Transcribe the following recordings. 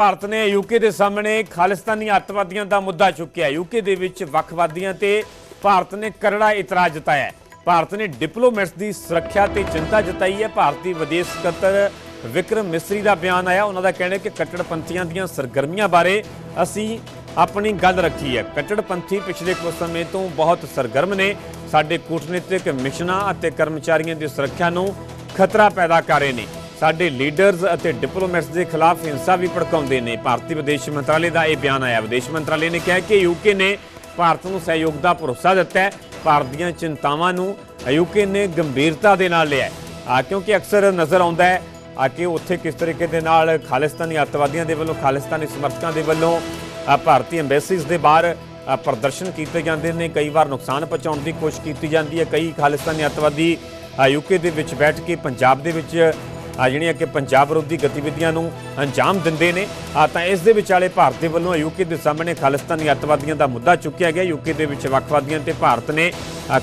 ਭਾਰਤ ਨੇ ਯੂਕੇ ਦੇ ਸਾਹਮਣੇ ਖਾਲਿਸਤਾਨੀ ਅੱਤਵਾਦੀਆਂ ਦਾ ਮੁੱਦਾ ਚੁੱਕਿਆ ਯੂਕੇ ਦੇ ਵਿੱਚ ਵੱਖਵਾਦੀਆਂ ਤੇ ਭਾਰਤ ਨੇ ਕਰੜਾ ਇਤਰਾਜ਼ ਜਤਾਇਆ ਭਾਰਤ ਨੇ ਡਿਪਲੋਮੈਟਸ ਦੀ ਸੁਰੱਖਿਆ ਤੇ ਚਿੰਤਾ ਜਤਾਈ ਹੈ। ਭਾਰਤੀ ਵਿਦੇਸ਼ ਸਕੱਤਰ ਵਿਕਰਮ ਮਿਸਰੀ ਦਾ ਬਿਆਨ ਆਇਆ। ਉਹਨਾਂ ਦਾ ਕਹਿਣਾ ਹੈ ਕਿ ਕੱਟੜਪੰਥੀਆਂ ਦੀਆਂ ਸਰਗਰਮੀਆਂ ਬਾਰੇ ਅਸੀਂ ਆਪਣੀ ਗੱਲ ਰੱਖੀ ਹੈ। ਕੱਟੜਪੰਥੀ ਪਿਛਲੇ ਕੁਝ ਸਮੇਂ ਤੋਂ ਬਹੁਤ ਸਰਗਰਮ ਨੇ। ਸਾਡੇ ਕੂਟਨੀਤਿਕ ਮਿਸ਼ਨਾਂ ਅਤੇ ਕਰਮਚਾਰੀਆਂ ਦੀ ਸੁਰੱਖਿਆ ਨੂੰ ਖਤਰਾ ਪੈਦਾ ਕਰ ਰਹੇ ਨੇ। ਸਾਡੇ ਲੀਡਰਸ ਅਤੇ ਡਿਪਲੋਮੈਟਸ ਦੇ ਖਿਲਾਫ ਹਿੰਸਾ ਵੀ ਭੜਕਾਉਂਦੇ ਨੇ। ਭਾਰਤੀ ਵਿਦੇਸ਼ ਮੰਤਰਾਲੇ ਦਾ ਇਹ ਬਿਆਨ ਆਇਆ। ਵਿਦੇਸ਼ ਮੰਤਰਾਲੇ ਨੇ ਕਿਹਾ ਕਿ ਯੂਕੇ ਨੇ ਭਾਰਤ ਨੂੰ ਸਹਿਯੋਗ ਦਾ ਭਰੋਸਾ ਦਿੱਤਾ ਹੈ। ਭਾਰਤ ਦੀਆਂ ਚਿੰਤਾਵਾਂ ਨੂੰ ਯੂਕੇ ਨੇ ਗੰਭੀਰਤਾ ਦੇ ਨਾਲ ਲਿਆ ਆ ਕਿਉਂਕਿ ਅਕਸਰ ਨਜ਼ਰ ਆਉਂਦਾ ਹੈ ਆ ਕਿ ਉੱਥੇ ਕਿਸ ਤਰੀਕੇ ਦੇ ਨਾਲ ਖਾਲਿਸਤਾਨੀ ਅੱਤਵਾਦੀਆਂ ਦੇ ਵੱਲੋਂ, ਖਾਲਿਸਤਾਨੀ ਸਮਰਥਕਾਂ ਦੇ ਵੱਲੋਂ ਭਾਰਤੀ ਐਮਬੈਸੀਜ਼ ਦੇ ਬਾਹਰ ਪ੍ਰਦਰਸ਼ਨ ਕੀਤੇ ਜਾਂਦੇ ਨੇ। ਕਈ ਵਾਰ ਨੁਕਸਾਨ ਪਹੁੰਚਾਉਣ ਦੀ ਕੋਸ਼ਿਸ਼ ਕੀਤੀ ਜਾਂਦੀ ਹੈ। ਕਈ ਖਾਲਿਸਤਾਨੀ ਅੱਤਵਾਦੀ ਯੂਕੇ ਦੇ ਵਿੱਚ ਬੈਠ ਕੇ ਪੰਜਾਬ ਦੇ ਵਿੱਚ ਜਿਹੜੀਆਂ ਕਿ ਪੰਜਾਬ ਵਿਰੋਧੀ ਗਤੀਵਿਧੀਆਂ ਨੂੰ ਅੰਜਾਮ ਦਿੰਦੇ ਨੇ। ਤਾਂ ਇਸ ਦੇ ਵਿਚਾਲੇ ਭਾਰਤ ਦੇ ਵੱਲੋਂ ਯੂਕੇ ਦੇ ਸਾਹਮਣੇ ਖਾਲਿਸਤਾਨੀ ਅੱਤਵਾਦੀਆਂ ਦਾ ਮੁੱਦਾ ਚੁੱਕਿਆ ਗਿਆ। ਯੂਕੇ ਦੇ ਵਿੱਚ ਵੱਖਵਾਦੀਆਂ ਤੇ ਭਾਰਤ ਨੇ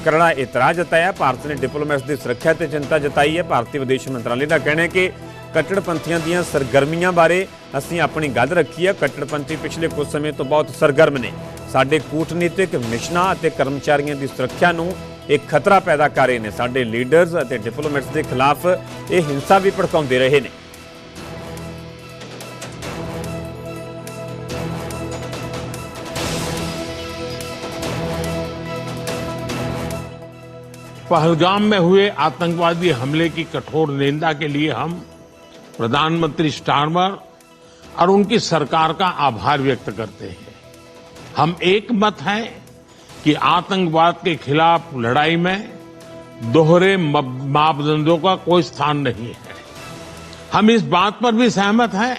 ਕਰੜਾ ਇਤਰਾਜ਼ ਜਤਾਇਆ। ਭਾਰਤ ਨੇ ਡਿਪਲੋਮੈਟਸ ਦੀ ਸੁਰੱਖਿਆ ਤੇ ਚਿੰਤਾ ਜਤਾਈ ਹੈ। ਭਾਰਤੀ ਵਿਦੇਸ਼ ਮੰਤਰਾਲੇ ਦਾ ਕਹਿਣਾ ਹੈ ਕਿ ਕੱਟੜਪੰਥੀਆਂ ਦੀਆਂ ਸਰਗਰਮੀਆਂ ਬਾਰੇ ਅਸੀਂ ਆਪਣੀ ਗੱਲ ਰੱਖੀ ਹੈ। ਕੱਟੜਪੰਥੀ ਪਿਛਲੇ ਕੁਝ ਸਮੇਂ ਤੋਂ ਬਹੁਤ ਸਰਗਰਮ ਨੇ। ਸਾਡੇ ਕੂਟਨੀਤਿਕ ਮਿਸ਼ਨਾਂ ਅਤੇ ਕਰਮਚਾਰੀਆਂ ਦੀ ਸੁਰੱਖਿਆ ਨੂੰ ਇੱਕ ਖਤਰਾ ਪੈਦਾ ਕਰ ਰਹੇ ਨੇ ਸਾਡੇ ਲੀਡਰਜ਼ ਅਤੇ ਡਿਪਲੋਮੈਟਸ ਦੇ ਖਿਲਾਫ ਇਹ ਹਿੰਸਾ ਵੀ ਭੜਕਾਉਂਦੇ ਰਹੇ ਨੇ पहलगाम में हुए आतंकवादी हमले की कठोर निंदा के लिए हम प्रधानमंत्री स्टारमर और उनकी सरकार का आभार व्यक्त करते हैं हम एक मत हैं कि आतंकवाद के खिलाफ लड़ाई में दोहरे मापदंडों का कोई स्थान नहीं है। हम इस बात पर भी सहमत हैं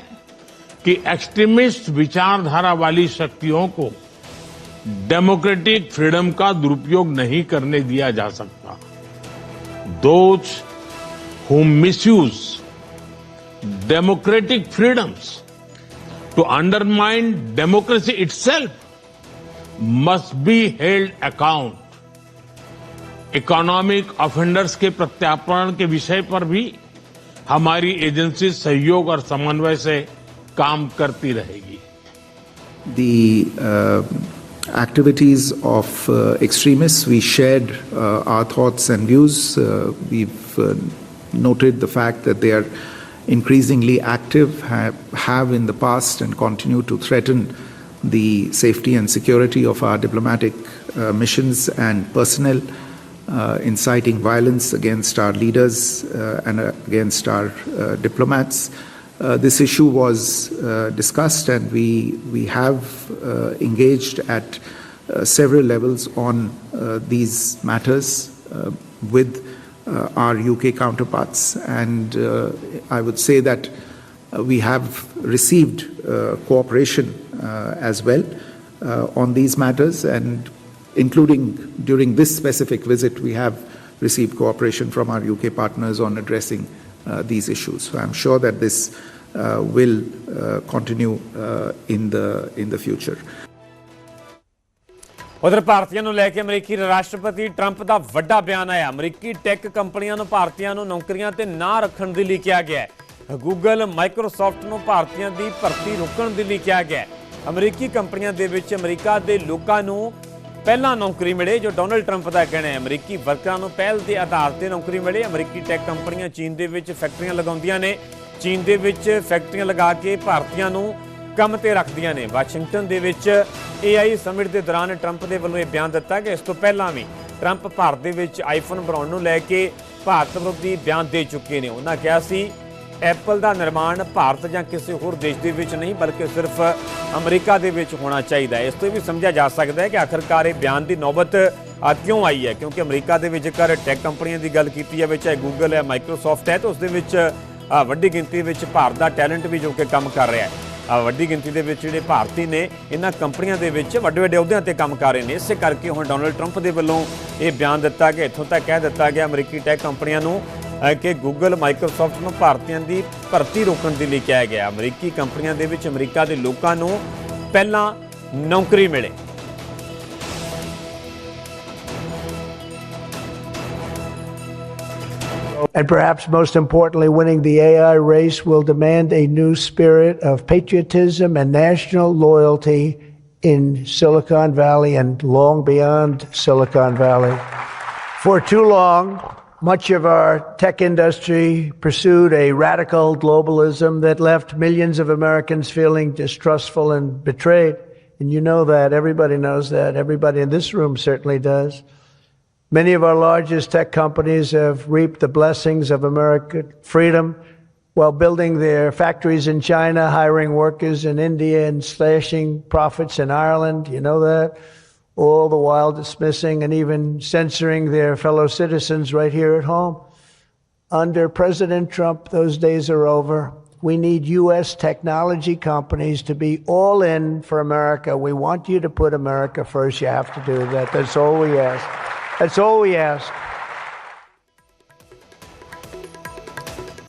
कि एक्सट्रीमिस्ट विचारधारा वाली शक्तियों को डेमोक्रेटिक फ्रीडम का दुरुपयोग नहीं करने दिया जा सकता। Those who misuse democratic freedoms to undermine democracy itself must be held account economic offenders के प्रत्यार्पण के विषय पर भी हमारी एजेंसी सहयोग और समन्वय से काम करती रहेगी the uh, activities of uh, extremists. We shared uh, our thoughts and views. Uh, we've uh, noted the fact that they are increasingly active, have, have in the past, and continue to threaten the safety and security of our diplomatic uh, missions and personnel. Uh, inciting violence against our leaders uh, and against our uh, diplomats. Uh, this issue was uh, discussed, and we we have engaged at several levels on these matters with our UK counterparts, and I would say that we have received cooperation as well uh, on these matters, and including during this specific visit, we have received cooperation from our UK partners on addressing uh, these issues. So I'm sure that this uh, will uh, continue uh, in the in the future. ਉਧਰ ਭਾਰਤੀਆਂ ਨੂੰ ਲੈ ਕੇ ਅਮਰੀਕੀ ਰਾਸ਼ਟਰਪਤੀ Trump ਦਾ ਵੱਡਾ ਬਿਆਨ ਆਇਆ ਅਮਰੀਕੀ ਟੈਕ ਕੰਪਨੀਆਂ ਨੂੰ ਭਾਰਤੀਆਂ ਨੂੰ ਨੌਕਰੀਆਂ ਤੇ ਨਾ ਰੱਖਣ ਦੇ ਲਈ ਕਿਹਾ ਗਿਆ ਹੈ ਗੂਗਲ ਮਾਈਕਰੋਸਾਫਟ ਨੂੰ ਭਾਰਤੀਆਂ ਦੀ ਭਰਤੀ ਰੋਕਣ ਦੇ ਲਈ ਕਿਹਾ ਗਿਆ ਹੈ ਅਮਰੀਕੀ ਕੰਪਨੀਆਂ ਦੇ ਵਿੱਚ ਅਮਰੀਕਾ ਦੇ ਲੋਕਾਂ ਨੂੰ ਪਹਿਲਾਂ ਨੌਕਰੀ ਮਿਲੇ, ਜੋ ਡੋਨਲਡ ਟਰੰਪ ਦਾ ਕਹਿਣਾ ਹੈ। ਅਮਰੀਕੀ ਵਰਕਰਾਂ ਨੂੰ ਪਹਿਲ ਦੇ ਆਧਾਰ ਤੇ ਨੌਕਰੀ ਮਿਲੇ। ਅਮਰੀਕੀ ਟੈਕ ਕੰਪਨੀਆਂ ਚੀਨ ਦੇ ਵਿੱਚ ਫੈਕਟਰੀਆਂ ਲਗਾਉਂਦੀਆਂ ਨੇ। ਚੀਨ ਦੇ ਵਿੱਚ ਫੈਕਟਰੀਆਂ ਲਗਾ ਕੇ ਭਾਰਤੀਆਂ ਨੂੰ ਕੰਮ ਤੇ ਰੱਖਦੀਆਂ ਨੇ। ਵਾਸ਼ਿੰਗਟਨ ਦੇ ਵਿੱਚ AI ਸਮਿਟ ਦੇ ਦੌਰਾਨ ਟਰੰਪ ਦੇ ਵੱਲੋਂ ਇਹ ਬਿਆਨ ਦਿੱਤਾ ਕਿ ਇਸ ਤੋਂ ਪਹਿਲਾਂ ਵੀ ਟਰੰਪ ਭਾਰਤ ਦੇ ਵਿੱਚ ਆਈਫੋਨ ਬਣਾਉਣ ਨੂੰ ਲੈ ਕੇ ਭਾਰਤ ਵਿਰੋਧੀ ਬਿਆਨ ਦੇ ਚੁੱਕੇ ਨੇ। ਉਹਨਾਂ ਕਿਹਾ ਸੀ ਐਪਲ ਦਾ ਨਿਰਮਾਣ ਭਾਰਤ ਜਾਂ ਕਿਸੇ ਹੋਰ ਦੇਸ਼ ਦੇ ਵਿੱਚ ਨਹੀਂ, ਬਲਕਿ ਸਿਰਫ ਅਮਰੀਕਾ ਦੇ ਵਿੱਚ ਹੋਣਾ ਚਾਹੀਦਾ ਹੈ। ਇਸ ਤੋਂ ਵੀ ਸਮਝਿਆ ਜਾ ਸਕਦਾ ਹੈ ਕਿ ਆਖਰਕਾਰ ਇਹ ਬਿਆਨ ਦੀ ਨੌਬਤ ਕਿਉਂ ਆਈ ਹੈ? ਕਿਉਂਕਿ ਅਮਰੀਕਾ ਦੇ ਵਿੱਚ ਜੇਕਰ ਟੈਕ ਕੰਪਨੀਆਂ ਦੀ ਗੱਲ ਕੀਤੀ ਜਾਵੇ ਚਾਹੇ ਗੂਗਲ ਹੈ ਮਾਈਕਰੋਸਾਫਟ ਹੈ, ਤਾਂ ਉਸ ਦੇ ਵਿੱਚ ਵੱਡੀ ਗਿਣਤੀ ਵਿੱਚ ਭਾਰਤ ਦਾ ਟੈਲੈਂਟ ਵੀ ਜੋ ਕਿ ਕੰਮ ਕਰ ਰਿਹਾ ਹੈ। ਵੱਡੀ ਗਿਣਤੀ ਦੇ ਵਿੱਚ ਜਿਹੜੇ ਭਾਰਤੀ ਨੇ, ਇਹਨਾਂ ਕੰਪਨੀਆਂ ਦੇ ਵਿੱਚ ਵੱਡੇ ਵੱਡੇ ਅਹੁਦਿਆਂ ਤੇ ਕੰਮ ਕਰ ਰਹੇ ਨੇ। ਇਸੇ ਕਰਕੇ ਹੁਣ ਡੋਨਲਡ ਟਰੰਪ ਦੇ ਵੱਲੋਂ ਇਹ ਬਿਆਨ ਦਿੱਤਾ ਗਿਆ, ਇੱਥੋਂ ਤੱਕ ਕਹਿ ਦਿੱਤਾ ਗਿਆ ਅਮਰੀਕੀ ਟੈਕ ਕੰਪਨੀਆਂ ਨੂੰ ਕਿ ਗੂਗਲ ਮਾਈਕਰੋਸਾਫਟ ਨੂੰ ਭਾਰਤੀਆਂ ਦੀ ਭਰਤੀ ਰੋਕਣ ਦੇ ਲਈ ਕਿਹਾ ਗਿਆ ਅਮਰੀਕੀ ਕੰਪਨੀਆਂ ਦੇ ਵਿੱਚ ਅਮਰੀਕਾ ਦੇ ਲੋਕਾਂ ਨੂੰ ਪਹਿਲਾਂ ਨੌਕਰੀ ਮਿਲੇ And perhaps most importantly, winning the AI race will demand a new spirit of patriotism and national loyalty in Silicon Valley and long beyond Silicon Valley. For too long, much of our tech industry pursued a radical globalism that left millions of Americans feeling distrustful and betrayed. And you know that. Everybody knows that. Everybody in this room certainly does. Many of our largest tech companies have reaped the blessings of American freedom while building their factories in China, hiring workers in India, and slashing profits in Ireland. You know that? All the while dismissing and even censoring their fellow citizens right here at home. Under President Trump, those days are over. We need U.S. technology companies to be all in for America. We want you to put America first. You have to do that. That's all we ask. That's all we ask.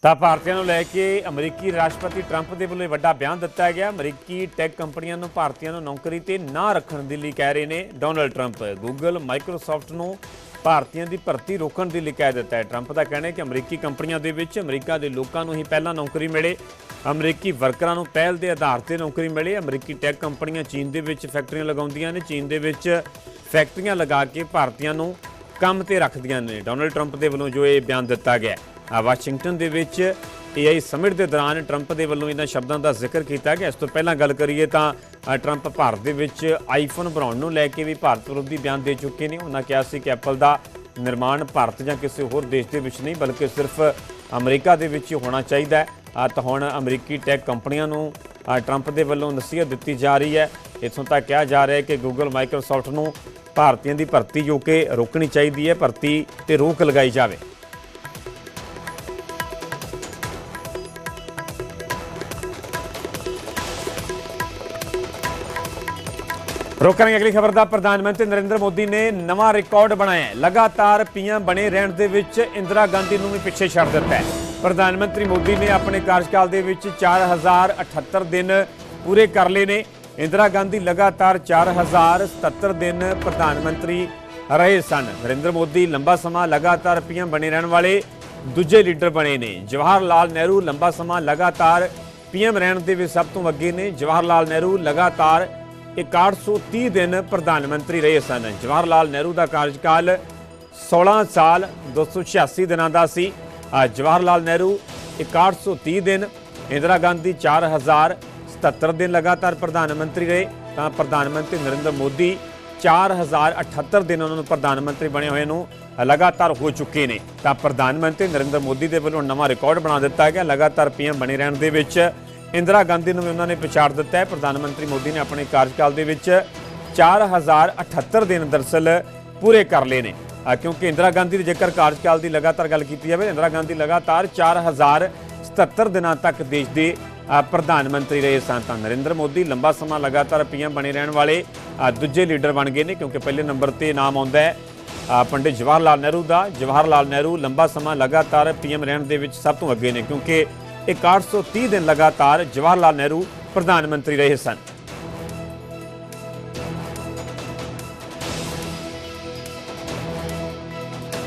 ਤਾਂ ਭਾਰਤੀਆਂ ਨੂੰ ਲੈ ਕੇ ਅਮਰੀਕੀ ਰਾਸ਼ਟਰਪਤੀ Trump ਦੇ ਵੱਲੋਂ ਇਹ ਵੱਡਾ ਬਿਆਨ ਦਿੱਤਾ ਗਿਆ। ਅਮਰੀਕੀ ਟੈਕ ਕੰਪਨੀਆਂ ਨੂੰ ਭਾਰਤੀਆਂ ਨੂੰ ਨੌਕਰੀ ਤੇ ਨਾ ਰੱਖਣ ਦੇ ਲਈ ਕਹਿ ਰਹੇ ਨੇ ਡੋਨਲਡ ਟਰੰਪ। ਗੂਗਲ ਮਾਈਕਰੋਸਾਫਟ ਨੂੰ ਭਾਰਤੀਆਂ ਦੀ ਭਰਤੀ ਰੋਕਣ ਦੇ ਲਈ ਕਹਿ ਦਿੱਤਾ ਹੈ। ਟਰੰਪ ਦਾ ਕਹਿਣਾ ਹੈ ਕਿ ਅਮਰੀਕੀ ਕੰਪਨੀਆਂ ਦੇ ਵਿੱਚ ਅਮਰੀਕਾ ਦੇ ਲੋਕਾਂ ਨੂੰ ਹੀ ਪਹਿਲਾਂ ਨੌਕਰੀ ਮਿਲੇ। ਅਮਰੀਕੀ ਵਰਕਰਾਂ ਨੂੰ ਪਹਿਲ ਦੇ ਆਧਾਰ ਤੇ ਨੌਕਰੀ ਮਿਲੇ। ਅਮਰੀਕੀ ਟੈਕ ਕੰਪਨੀਆਂ ਚੀਨ ਦੇ ਵਿੱਚ ਫੈਕਟਰੀਆਂ ਲਗਾਉਂਦੀਆਂ ਨੇ। ਚੀਨ ਦੇ ਵਿੱਚ ਫੈਕਟਰੀਆਂ ਲਗਾ ਕੇ ਭਾਰਤੀਆਂ ਨੂੰ ਕੰਮ ਤੇ ਰੱਖਦੀਆਂ ਨੇ। ਡੋਨਲਡ ਟਰੰਪ ਦੇ ਵੱਲੋਂ ਜੋ ਇਹ ਬਿਆਨ ਦਿੱਤਾ ਗਿਆ ਵਾਸ਼ਿੰਗਟਨ ਦੇ ਵਿੱਚ ਏਆਈ ਸਮਿਟ ਦੇ ਦੌਰਾਨ ਟਰੰਪ ਦੇ ਵੱਲੋਂ ਇਹਨਾਂ ਸ਼ਬਦਾਂ ਦਾ ਜ਼ਿਕਰ ਕੀਤਾ ਗਿਆ। ਇਸ ਤੋਂ ਪਹਿਲਾਂ ਗੱਲ ਕਰੀਏ ਤਾਂ ਟਰੰਪ ਭਾਰਤ ਦੇ ਵਿੱਚ ਆਈਫੋਨ ਬਣਾਉਣ ਨੂੰ ਲੈ ਕੇ ਵੀ ਭਾਰਤ ਵਿਰੋਧੀ ਬਿਆਨ ਦੇ ਚੁੱਕੇ ਨੇ। ਉਹਨਾਂ ਕਿਹਾ ਸੀ ਕਿ ਐਪਲ ਦਾ ਨਿਰਮਾਣ ਭਾਰਤ ਜਾਂ ਕਿਸੇ ਹੋਰ ਦੇਸ਼ ਦੇ ਵਿੱਚ ਨਹੀਂ, ਬਲਕਿ ਸਿਰਫ ਅਮਰੀਕਾ ਦੇ ਵਿੱਚ ਹੀ ਹੋਣਾ ਚਾਹੀਦਾ ਹੈ। ਤਾਂ ਹੁਣ ਅਮਰੀਕੀ ਟੈਕ ਕੰਪਨੀਆਂ ਨੂੰ ਟਰੰਪ ਦੇ ਵੱਲੋਂ ਨਸੀਹਤ ਦਿੱਤੀ ਜਾ ਰਹੀ ਹੈ। ਇੱਥੋਂ ਤੱਕ ਕਿਹਾ ਜਾ ਰਿਹਾ ਹੈ ਕਿ ਗੂਗਲ ਮਾਈਕਰੋਸਾਫਟ ਨੂੰ ਭਾਰਤੀਆਂ ਦੀ ਭਰਤੀ ਜੋ ਕਿ ਰੋਕਣੀ ਚਾਹੀਦੀ ਹੈ। ਭਰਤੀ ਤੇ ਰੋਕ ਲਗਾਈ ਜਾਵੇ। ਰੋਕਾਂਗੇ ਅਗਲੀ ਖਬਰ ਦਾ ਪ੍ਰਧਾਨ ਮੰਤਰੀ ਨਰਿੰਦਰ ਮੋਦੀ ਨੇ ਨਵਾਂ ਰਿਕਾਰਡ ਬਣਾਇਆ ਹੈ। ਲਗਾਤਾਰ ਪੀਐਮ ਬਣੇ ਰਹਿਣ ਦੇ ਵਿੱਚ ਇੰਦਰਾ ਗਾਂਧੀ ਨੂੰ ਵੀ ਪਿੱਛੇ ਛੱਡ ਦਿੱਤਾ ਹੈ। ਪ੍ਰਧਾਨ ਮੰਤਰੀ ਮੋਦੀ ਨੇ ਆਪਣੇ ਕਾਰਜਕਾਲ ਦੇ ਵਿੱਚ 4078 ਦਿਨ ਪੂਰੇ ਕਰ ਲਏ ਨੇ। ਇੰਦਰਾ ਗਾਂਧੀ ਲਗਾਤਾਰ 4077 ਦਿਨ ਪ੍ਰਧਾਨ ਮੰਤਰੀ ਰਹੇ ਸਨ। ਨਰਿੰਦਰ ਮੋਦੀ ਲੰਬਾ ਸਮਾਂ ਲਗਾਤਾਰ ਪੀਐਮ ਬਣੇ ਰਹਿਣ ਵਾਲੇ ਦੂਜੇ ਲੀਡਰ ਬਣੇ ਨੇ। ਜਵਾਹਰ ਲਾਲ ਨਹਿਰੂ ਲੰਬਾ ਸਮਾਂ ਲਗਾਤਾਰ ਪੀਐਮ ਰਹਿਣ ਦੇ ਵਿੱਚ ਸਭ ਤੋਂ ਅੱਗੇ ਨੇ। ਜਵਾਹਰ ਲਾਲ ਨਹਿਰੂ ਲਗਾਤਾਰ 6130 ਦਿਨ ਪ੍ਰਧਾਨ ਮੰਤਰੀ ਰਹੇ ਸਨ। ਜਵਾਹਰ ਲਾਲ ਨਹਿਰੂ ਦਾ ਕਾਰਜਕਾਲ 16 ਸਾਲ 286 ਦਿਨਾਂ ਦਾ ਸੀ। ਜਵਾਹਰ ਲਾਲ ਨਹਿਰੂ 6130 ਦਿਨ, ਇੰਦਰਾ ਗਾਂਧੀ 4077 ਦਿਨ ਲਗਾਤਾਰ ਪ੍ਰਧਾਨ ਮੰਤਰੀ ਰਹੇ। ਤਾਂ ਪ੍ਰਧਾਨ ਮੰਤਰੀ ਨਰਿੰਦਰ ਮੋਦੀ 4078 ਦਿਨ ਉਹਨਾਂ ਨੂੰ ਪ੍ਰਧਾਨ ਮੰਤਰੀ ਬਣੇ ਹੋਏ ਨੂੰ ਲਗਾਤਾਰ ਹੋ ਚੁੱਕੇ ਨੇ। ਤਾਂ ਪ੍ਰਧਾਨ ਮੰਤਰੀ ਨਰਿੰਦਰ ਮੋਦੀ ਦੇ ਵੱਲੋਂ ਨਵਾਂ ਰਿਕਾਰਡ ਬਣਾ ਦਿੱਤਾ ਗਿਆ। ਲਗਾਤਾਰ ਪੀਐਮ ਬਣੇ ਰਹਿਣ ਦੇ ਵਿੱਚ ਇੰਦਰਾ ਗਾਂਧੀ ਨੂੰ ਵੀ ਉਹਨਾਂ ਨੇ ਪਛਾੜ ਦਿੱਤਾ ਹੈ। ਪ੍ਰਧਾਨ ਮੰਤਰੀ ਮੋਦੀ ਨੇ ਆਪਣੇ ਕਾਰਜਕਾਲ ਦੇ ਵਿੱਚ 4078 ਦਿਨ ਦਰਸਲ ਪੂਰੇ ਕਰ ਲਏ ਨੇ। ਕਿਉਂਕਿ ਇੰਦਰਾ ਗਾਂਧੀ ਦੇ ਜੇਕਰ ਕਾਰਜਕਾਲ ਦੀ ਲਗਾਤਾਰ ਗੱਲ ਕੀਤੀ ਜਾਵੇ, ਇੰਦਰਾ ਗਾਂਧੀ ਲਗਾਤਾਰ 4077 ਦਿਨਾਂ ਤੱਕ ਦੇਸ਼ ਦੇ ਪ੍ਰਧਾਨ ਮੰਤਰੀ ਰਹੇ ਸਨ। ਤਾਂ ਨਰਿੰਦਰ ਮੋਦੀ ਲੰਬਾ ਸਮਾਂ ਲਗਾਤਾਰ ਪੀਐਮ ਬਣੇ ਰਹਿਣ ਵਾਲੇ ਦੂਜੇ ਲੀਡਰ ਬਣ ਗਏ ਨੇ, ਕਿਉਂਕਿ ਪਹਿਲੇ ਨੰਬਰ ਤੇ ਨਾਮ ਆਉਂਦਾ ਹੈ ਪੰਡਿਤ ਜਵਾਹਰ ਲਾਲ ਨਹਿਰੂ ਦਾ। ਜਵਾਹਰ ਲਾਲ ਨਹਿਰੂ ਲੰਬਾ ਸਮਾਂ ਲਗਾਤਾਰ ਪੀਐਮ ਰਹਿਣ ਦੇ ਵਿੱਚ ਸਭ ਤੋਂ ਅੱਗੇ ਨੇ, ਕਿਉਂਕਿ 6130 ਦਿਨ ਲਗਾਤਾਰ ਜਵਾਹਰ ਲਾਲ ਨਹਿਰੂ ਪ੍ਰਧਾਨ ਮੰਤਰੀ ਰਹੇ ਸਨ।